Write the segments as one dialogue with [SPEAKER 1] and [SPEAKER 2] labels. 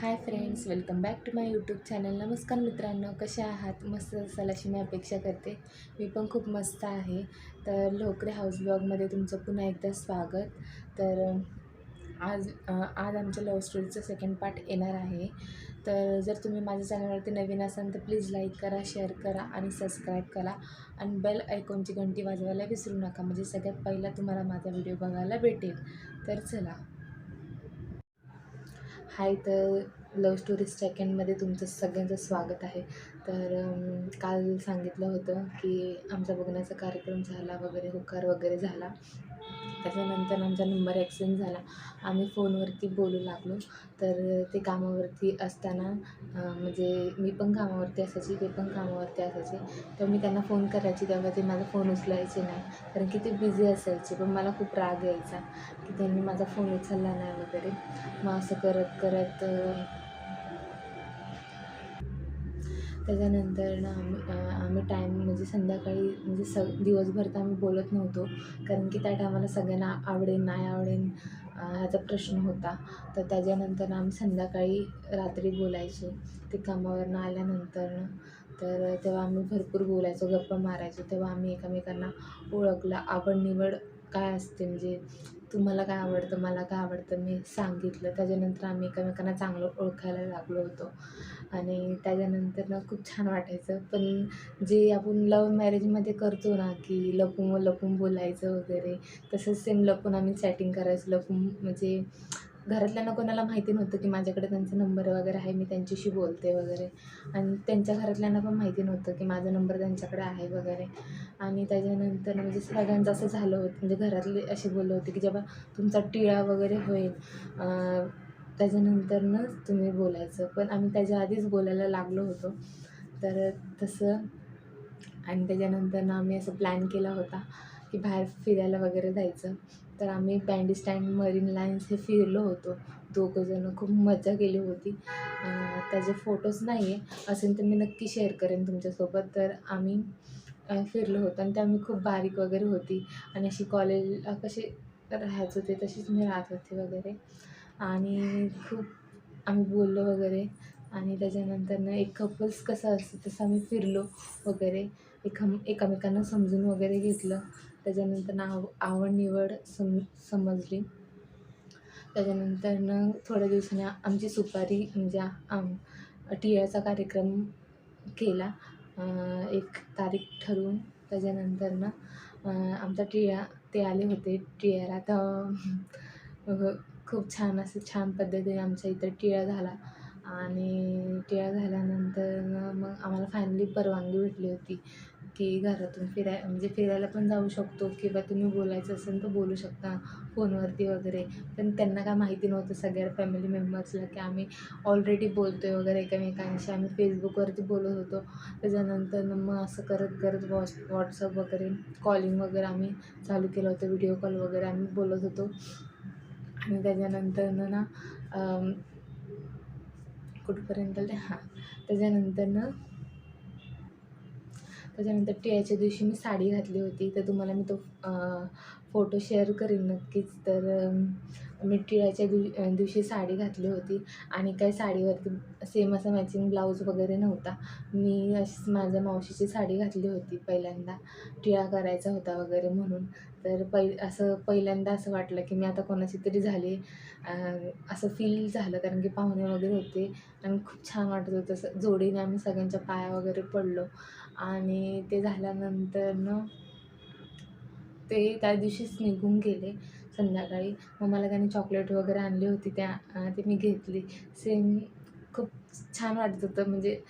[SPEAKER 1] Hi friends welcome back to my YouTube channel. नमस्कार मित्रांनो कसे आहात? मस्त असाल अशी मी अपेक्षा करते. मी पण खूप मस्त आहे. तर लोकरे हाऊस ब्लॉगमध्ये तुमचं पुन्हा एकदा स्वागत. तर आज आज आमच्या लव्ह स्टोरीचं सेकंड पार्ट येणार आहे. तर जर तुम्ही माझ्या चॅनलवरती नवीन असाल तर प्लीज लाईक करा शेअर करा आणि सबस्क्राईब करा. आणि बेल ऐकूनची घंटी वाजवायला विसरू नका. म्हणजे सगळ्यात पहिला तुम्हाला माझा व्हिडिओ बघायला भेटेल. तर चला. हाय तर लव स्टोरी सेकंडमध्ये तुमचं सगळ्यांचं स्वागत आहे. तर काल सांगितलं होतं की आमचा बघण्याचा कार्यक्रम झाला वगैरे होकार वगैरे झाला. त्याच्यानंतर आमचा नंबर एक्सचेंज झाला. आम्ही फोनवरती बोलू लागलो. तर ते कामावरती असताना म्हणजे मी पण कामावरती असायची ते पण कामावरती असायचे. तर मी त्यांना फोन करायची तेव्हा ते माझा फोन उचलायचे नाही. कारण की ते बिझी असायचे पण मला खूप राग यायचा की त्यांनी माझा फोन उचलला नाही वगैरे. मग असं करत करत त्याच्यानंतर ना आम्ही आम्ही टाईम म्हणजे संध्याकाळी म्हणजे स दिवसभर तर आम्ही बोलत नव्हतो. कारण की त्या टायमाला सगळ्यांना आवडेल नाही आवडेल ह्याचा प्रश्न होता. तर त्याच्यानंतर आम्ही संध्याकाळी रात्री बोलायचो. ते कामावरनं आल्यानंतर तर तेव्हा आम्ही भरपूर बोलायचो गप्पा मारायचो. तेव्हा आम्ही एकमेकांना ओळखलं. आवड निवड काय असते म्हणजे तुम्हाला काय आवडतं मला काय आवडतं मी सांगितलं. त्याच्यानंतर आम्ही एकमेकांना चांगलं ओळखायला लागलो होतो. आणि त्याच्यानंतर ना खूप छान वाटायचं. पण जे आपण लव्ह मॅरेजमध्ये करतो ना की लपून लपून बोलायचं वगैरे तसंच सेम लपून आम्ही चॅटिंग करायचो. लपून म्हणजे घरातल्यांना कोणाला माहिती नव्हतं की माझ्याकडे त्यांचा नंबर वगैरे आहे मी त्यांच्याशी बोलते वगैरे. आणि त्यांच्या घरातल्यांना पण माहिती नव्हतं की माझा नंबर त्यांच्याकडे आहे वगैरे. आणि त्याच्यानंतर म्हणजे सगळ्यांचं असं झालं होतं म्हणजे घरातले असे बोलले होते की जेव्हा तुमचा टिळा वगैरे होईल त्याच्यानंतरनंच तुम्ही बोलायचं. पण आम्ही त्याच्या आधीच बोलायला लागलो होतो. तर तसं आणि त्याच्यानंतरनं आम्ही असं प्लॅन केला होता की बाहेर फिरायला वगैरे जायचं. तर आम्ही बँडी स्टँड मरीन लाईन्स हे फिरलो होतो. दोघंजणं खूप मजा केली होती. त्याचे फोटोज नाही आहे असेल तर मी नक्की शेअर करेन तुमच्यासोबत. तर आम्ही फिरलो होतो आणि ते आम्ही खूप बारीक वगैरे होती. आणि अशी कॉलेजला कशी राहायच होते तशीच मी राहत होते वगैरे. आणि खूप आम्ही बोललो वगैरे. आणि त्याच्यानंतर ना एक कपल्स कसं असतं तसं आम्ही फिरलो वगैरे. एक एकामेकांना समजून वगैरे घेतलं. त्याच्यानंतर आव आवड निवड सम समजली. त्याच्यानंतरनं थोड्या दिवसांनी आमची सुपारी म्हणजे आम टिळाचा कार्यक्रम केला. एक तारीख ठरवून त्याच्यानंतरनं आमचा टिळा ते आले होते. टिळ्याला तर खूप छान असं छान पद्धतीने आमच्या इथं टिळा झाला. आणि टिळा झाल्यानंतर मग आम्हाला फायनली परवानगी भेटली होती. की घरातून फिराय म्हणजे फिरायला पण जाऊ शकतो किंवा तुम्ही बोलायचं असेल तर बोलू शकता फोनवरती वगैरे. पण त्यांना काय माहिती नव्हतं सगळ्या फॅमिली मेंबर्सला की आम्ही ऑलरेडी बोलतो आहे वगैरे एकमेकांशी. आम्ही फेसबुकवरती बोलत होतो. त्याच्यानंतर मग असं करत करत वॉट्स व्हॉट्सअप वगैरे कॉलिंग वगैरे आम्ही चालू केलं होतं व्हिडिओ कॉल वगैरे आम्ही बोलत होतो. आणि त्याच्यानंतर ना कुठपर्यंत ते हां. त्याच्यानंतर त्याच्यानंतर टिळ्याच्या दिवशी मी साडी घातली होती. तर तुम्हाला मी तो फोटो शेअर करीन नक्कीच. तर मी टिळाच्या दिव दिवशी साडी घातली होती. आणि काही साडीवरती सेम असा मॅचिंग ब्लाऊज वगैरे नव्हता. मी अशीच माझ्या मावशीची साडी घातली होती पहिल्यांदा. टिळा करायचा होता वगैरे म्हणून. तर पै असं पहिल्यांदा असं वाटलं की मी आता कोणाची तरी झाली. असं फील झालं कारण की पाहुणे वगैरे होते. आणि खूप छान वाटत होतं. जोडीने आम्ही सगळ्यांच्या पाया वगैरे पडलो. आणि ते झाल्यानंतरनं ते त्या दिवशीच निघून गेले संध्याकाळी. मग मला त्याने चॉकलेट वगैरे आणली होती त्या ती ते मी घेतली. सेम खूप छान वाटत होतं. म्हणजे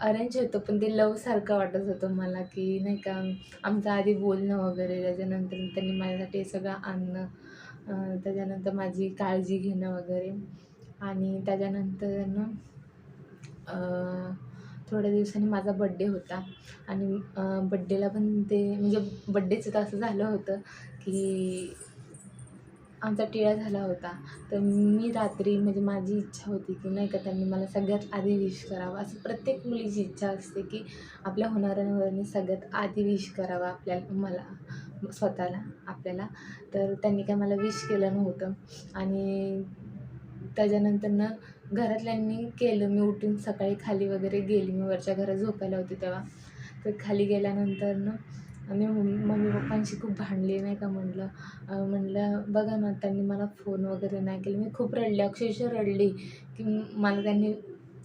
[SPEAKER 1] अरेंज होतं पण ते लवसारखं वाटत होतं मला की नाही का आमचं आधी बोलणं वगैरे त्याच्यानंतर त्यांनी माझ्यासाठी हे सगळं आणणं त्याच्यानंतर माझी काळजी घेणं वगैरे. आणि त्याच्यानंतर ना थोड्या दिवसांनी माझा बड्डे होता. आणि बड्डेला पण ते म्हणजे बड्डेचं तर असं झालं होतं की आमचा टिळा झाला होता. तर मी रात्री म्हणजे माझी इच्छा होती की नाही का त्यांनी मला सगळ्यात आधी विश करावा. असं प्रत्येक मुलीची इच्छा असते की आपल्या होणाऱ्यांवरनी सगळ्यात आधी विश करावं आपल्याला मला स्वतःला आपल्याला. तर त्यांनी काय मला विश केलं नव्हतं. आणि त्याच्यानंतरनं घरातल्यांनी केलं. मी उठून सकाळी खाली वगैरे गेली. मी वरच्या घरात झोपायला होती तेव्हा. तर खाली गेल्यानंतरनं मी मम्मी मम्मी पप्पांशी खूप भांडली नाही का म्हटलं. म्हणलं म्हटलं बघा ना त्यांनी मला फोन वगैरे नाही केलं. मी खूप रडले. अक्षरशः रडली की मला त्यांनी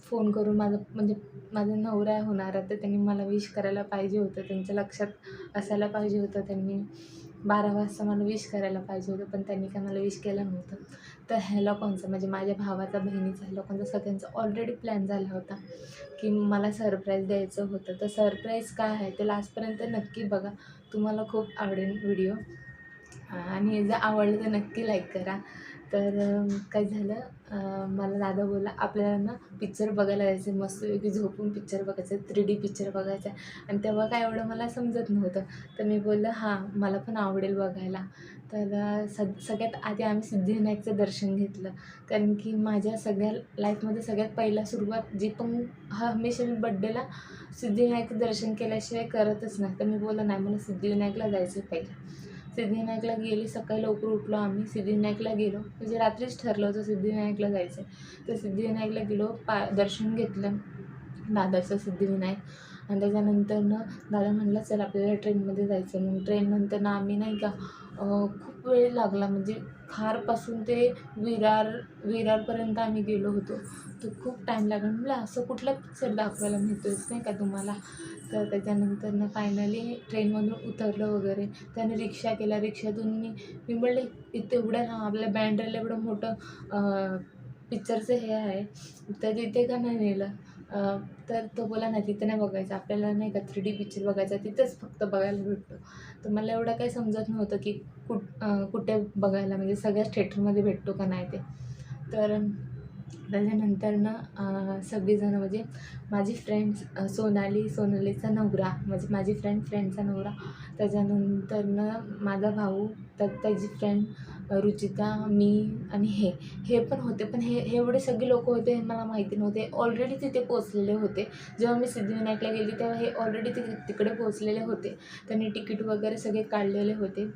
[SPEAKER 1] फोन करून माझं म्हणजे माझा नवरा होणार तर त्यांनी मला विश करायला पाहिजे होतं. त्यांच्या लक्षात असायला पाहिजे होतं. त्यांनी बारा वाजता मला विश करायला पाहिजे होतं पण त्यांनी काय मला विश केलं नव्हतं. तर ह्या लोकांचं म्हणजे माझ्या भावाचा बहिणीचा ह्या लोकांचा सगळ्यांचा ऑलरेडी प्लॅन झाला होता की मला सरप्राईज द्यायचं होतं. तर सरप्राईज काय आहे? ते लास्टपर्यंत नक्की बघा. तुम्हाला खूप आवडेल व्हिडिओ आणि जर आवडलं तर नक्की लाईक करा. तर काय झालं? मला दादा बोलला आपल्याला ना पिक्चर बघायला जायचं मस्तपैकी झोपून पिक्चर बघायचं आहे थ्री डी पिक्चर बघायचा आहे आणि तेव्हा काय एवढं मला समजत नव्हतं. तर मी बोललं हां मला पण आवडेल बघायला. तर सग सगळ्यात आधी आम्ही सिद्धिविनायकचं दर्शन घेतलं. कारण की माझ्या सगळ्या लाईफमध्ये सगळ्यात पहिला सुरुवात जी पण हा हमेशा मी बड्डेला सिद्धिविनायकचं दर्शन केल्याशिवाय करतच नाही. तर मी बोललं नाही मला सिद्धिविनायकला जायचं आहे पहिलं. सिद्धिविनायकला गेली सकाळी लवकर उठलो आम्ही. सिद्धिविनायकला गेलो म्हणजे रात्रीच ठरलं होतं सिद्धिविनायकला जायचं तर सिद्धिविनायकला गेलो पा दर्शन घेतलं दादाचं सिद्धिविनायक. आणि त्याच्यानंतरनं दादा म्हणलं चल आपल्याला ट्रेनमध्ये जायचं मग ट्रेननंतर ना आम्ही नाही का खूप वेळ लागला. म्हणजे खारपासून ते विरार विरारपर्यंत आम्ही गेलो होतो. तर खूप टाईम लागला. म्हणलं असं कुठला पिक्चर दाखवायला मिळतोच नाही का तुम्हाला? तर त्याच्यानंतरनं फायनली ट्रेनमधून उतरलं वगैरे. त्याने रिक्षा केला. रिक्षातून मी मी म्हणले इथे एवढं ना आपल्या बँड्रेला एवढं मोठं पिक्चरचं हे आहे. तर तिथे का नाही नेलं? तर तो बोला नाही तिथे नाही बघायचं. आपल्याला नाही का थ्री डी पिक्चर बघायचा तिथेच फक्त बघायला भेटतो. तर मला एवढं काही समजत नव्हतं की कुठ कुठे बघायला म्हणजे सगळ्याच थिएटरमध्ये भेटतो का नाही ते. तर त्याच्यानंतर ना सगळीजणं म्हणजे माझी फ्रेंड्स सोनाली सोनालीचा नवरा म्हणजे माझी फ्रेंड फ्रेंडचा नवरा. त्याच्यानंतरनं माझा भाऊ तर त्याची फ्रेंड रुचिता मी आणि हे. हे पण होते. पण हे हे एवढे सगळे लोक होते हे मला माहिती नव्हते. ऑलरेडी तिथे पोचलेले होते. जेव्हा मी सिद्धिविनायकला गेली तेव्हा हे ऑलरेडी ति तिकडे पोचलेले होते. त्यांनी तिकीट वगैरे सगळे काढलेले होते.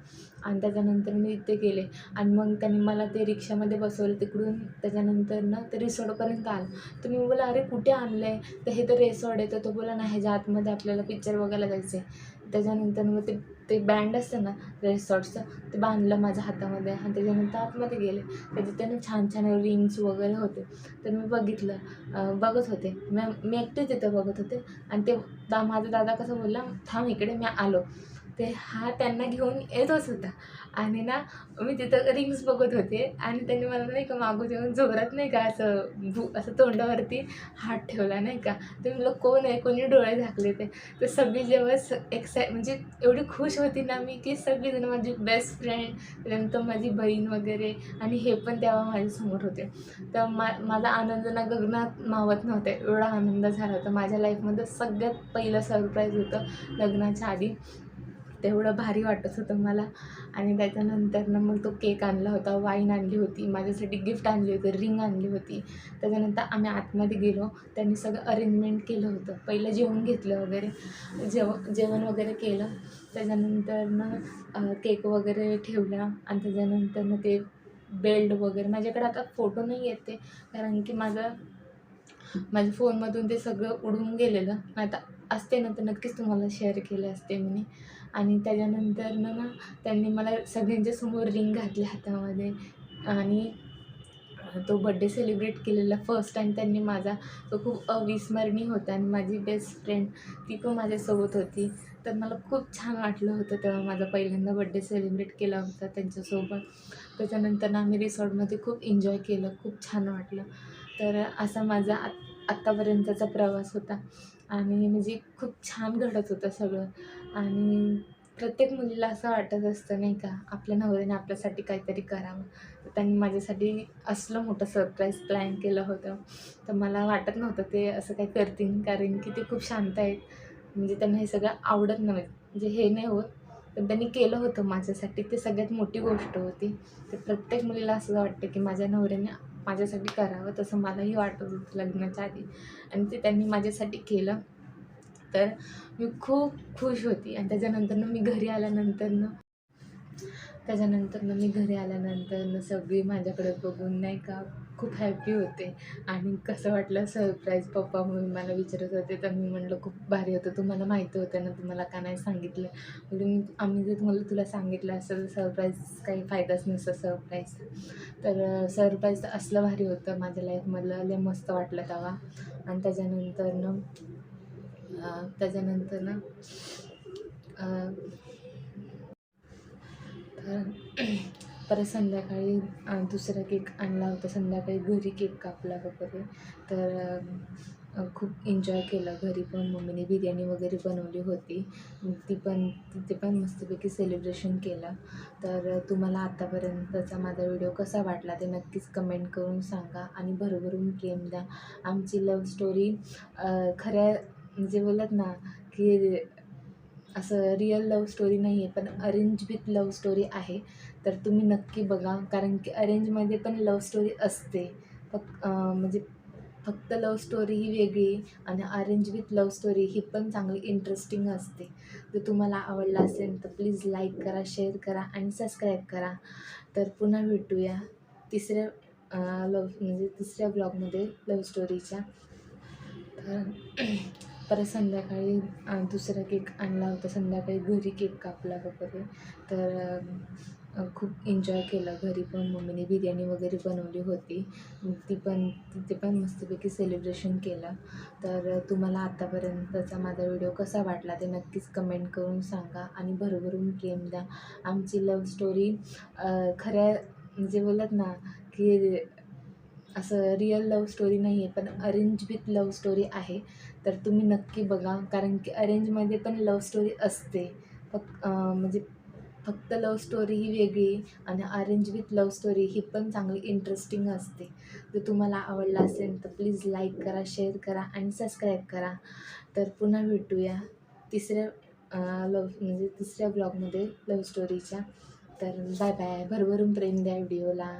[SPEAKER 1] आणि त्याच्यानंतर मी इथे गेले. आणि मग त्यांनी मला ते रिक्षामध्ये बसवलं तिकडून. त्याच्यानंतर ना ते रिसॉर्टपर्यंत आलं. तर मी बोला अरे कुठे आणलं आहे तर हे तर रिसॉर्ट आहे. तर तो बोला नाही ह्याच्या आतमध्ये आपल्याला पिक्चर बघायला जायचं आहे त्याच्यानंतर मग ते ते बँड असतं ना रेसॉर्टचं ते बांधलं माझ्या हातामध्ये आणि त्याच्यानंतर आतमध्ये गेले. त्याच्यात तिथे छान छान रिंग्स वगैरे होते. तर मी बघितलं बघत होते. मी मी एकटेच तिथं बघत होते. आणि ते दा माझा दादा कसं बोलला थांब इकडे मी आलो. ते हा त्यांना घेऊन येतच होता आणि ना मी तिथं रिंग्स बघत होते. आणि त्यांनी मला नाही का मागून येऊन जोरात नाही का असं भू असं तोंडावरती हात ठेवला नाही का. ते म्हटलं कोण आहे? कोणी डोळे झाकले ते? तर सगळी जेव्हा स एक्साय म्हणजे एवढी खुश होती ना मी की सगळीजणं माझी बेस्ट फ्रेंड त्यानंतर माझी बहीण वगैरे आणि हे पण तेव्हा माझ्यासमोर होते. तर मा माझा आनंद ना गगनात मावत नव्हता. एवढा आनंद झाला होता. माझ्या लाईफमध्ये सगळ्यात पहिलं सरप्राईज होतं लग्नाच्या आधी. तेवढं भारी वाटत होतं मला. आणि त्याच्यानंतरनं मग तो केक आणला होता वाईन आणली होती माझ्यासाठी गिफ्ट आणली होती रिंग आणली होती. त्याच्यानंतर आम्ही आतमध्ये गेलो त्यांनी सगळं अरेंजमेंट केलं होतं. पहिलं जेवण घेतलं वगैरे जेव जेवण वगैरे केलं. त्याच्यानंतरनं ना केक वगैरे ठेवला आणि त्याच्यानंतर ना ते बेल्ट वगैरे माझ्याकडे आता फोटो नाही येत ते कारण की माझं माझ्या फोनमधून ते सगळं उडून गेलेलं. आता असते ना तर नक्कीच तुम्हाला शेअर केले असते मी. आणि त्याच्यानंतरनं ना त्यांनी मला सगळ्यांच्या समोर रिंग घातली हातामध्ये. आणि तो बड्डे सेलिब्रेट केलेला फर्स्ट टाईम त्यांनी माझा. तो खूप अविस्मरणीय होता आणि माझी बेस्ट फ्रेंड ती पण माझ्यासोबत होती. तर मला खूप छान वाटलं होतं तेव्हा माझा पहिल्यांदा बड्डे सेलिब्रेट केला होता त्यांच्यासोबत. त्याच्यानंतर ना आम्ही रिसॉर्टमध्ये खूप एन्जॉय केलं. खूप छान वाटलं. तर असा माझा आत आत्तापर्यंतचा प्रवास होता. आणि म्हणजे खूप छान घडत होतं सगळं. आणि प्रत्येक मुलीला असं वाटत असतं नाही का आपल्या नवऱ्याने आपल्यासाठी काहीतरी करावं. तर त्यांनी माझ्यासाठी असलं मोठं सरप्राईज प्लॅन केलं होतं. तर मला वाटत नव्हतं ते असं काही करतील कारण की ते खूप शांत आहेत. म्हणजे त्यांना हे सगळं आवडत नव्हे. म्हणजे हे नाही होत पण त्यांनी केलं होतं माझ्यासाठी. ते सगळ्यात मोठी गोष्ट होती. तर प्रत्येक मुलीला असं वाटतं की माझ्या नवऱ्याने माझ्यासाठी करावं तसं मलाही वाटत होतं लग्नाच्या आधी. आणि ते त्यांनी माझ्यासाठी केलं. तर मी खूप खुश होती. आणि त्याच्यानंतरनं मी घरी आल्यानंतरनं त्याच्यानंतर मग मी घरी आल्यानंतर सगळी माझ्याकडे बघून नाही का खूप हॅपी होते. आणि कसं वाटलं सरप्राईज पप्पा म्हणून मला विचारत होते. तर मी म्हटलं खूप भारी होतं. तुम्हाला माहिती होतं ना तुम्हाला का नाही सांगितलं? म्हणून आम्ही जर तुम्हाला तुला सांगितलं असं सरप्राईज काही फायदाच नसतं सरप्राईज तर सरप्राईज असलं भारी होतं माझ्या लाईफमधलं लय मस्त वाटलं तेव्हा. आणि त्याच्यानंतर ना त्याच्यानंतर ना परत संध्याकाळी दुसरा केक आणला होता. संध्याकाळी घरी केक कापला वगैरे. तर खूप एन्जॉय केलं. घरी पण मम्मीने बिर्याणी वगैरे बनवली होती. ती पण तिथे पण मस्तपैकी सेलिब्रेशन केलं. तर तुम्हाला आत्तापर्यंतचा माझा व्हिडिओ कसा वाटला ते नक्कीच कमेंट करून सांगा आणि भरभरून प्रेम द्या. आमची लव्ह स्टोरी खऱ्या म्हणजे बोलत ना की असं रिअल लव्ह स्टोरी नाही आहे पण अरेंज विथ लव्ह स्टोरी आहे. तर तुम्ही नक्की बघा कारण की अरेंजमध्ये पण लव्ह स्टोरी असते. फक्त म्हणजे फक्त लव्ह स्टोरी ही वेगळी आणि अरेंज विथ लव्ह स्टोरी ही पण चांगली इंटरेस्टिंग असते. जर तुम्हाला आवडला असेल तर प्लीज लाईक करा शेअर करा आणि सबस्क्राईब करा. तर पुन्हा भेटूया तिसऱ्या लव म्हणजे तिसऱ्या ब्लॉगमध्ये लव्ह स्टोरीच्या तर परत संध्याकाळी दुसरा केक आणला होता. संध्याकाळी घरी केक कापला वगैरे. तर खूप एन्जॉय केलं. घरी पण मम्मीने बिर्याणी वगैरे बनवली होती. ती पण तिथे पण मस्तपैकी सेलिब्रेशन केलं. तर तुम्हाला आत्तापर्यंतचा माझा व्हिडिओ कसा वाटला ते नक्कीच कमेंट करून सांगा आणि भरभरून प्रेम द्या. आमची लव्ह स्टोरी खऱ्या म्हणजे बोलत ना की असं रिअल लव्ह स्टोरी नाही आहे पण अरेंज विथ लव्ह स्टोरी आहे. तर तुम्ही नक्की बघा. कारण की अरेंजमध्ये पण लव्ह स्टोरी असते. फक्त म्हणजे फक्त लव स्टोरी ही वेगळी आणि अरेंज विथ लव्ह स्टोरी ही पण चांगली इंटरेस्टिंग असते. जर तुम्हाला आवडला असेल तर प्लीज लाईक करा शेअर करा आणि सबस्क्राईब करा. तर पुन्हा भेटूया तिसऱ्या लव म्हणजे तिसऱ्या ब्लॉगमध्ये लव्ह स्टोरीच्या. तर बाय बाय. भरभरून प्रेम द्या व्हिडिओला.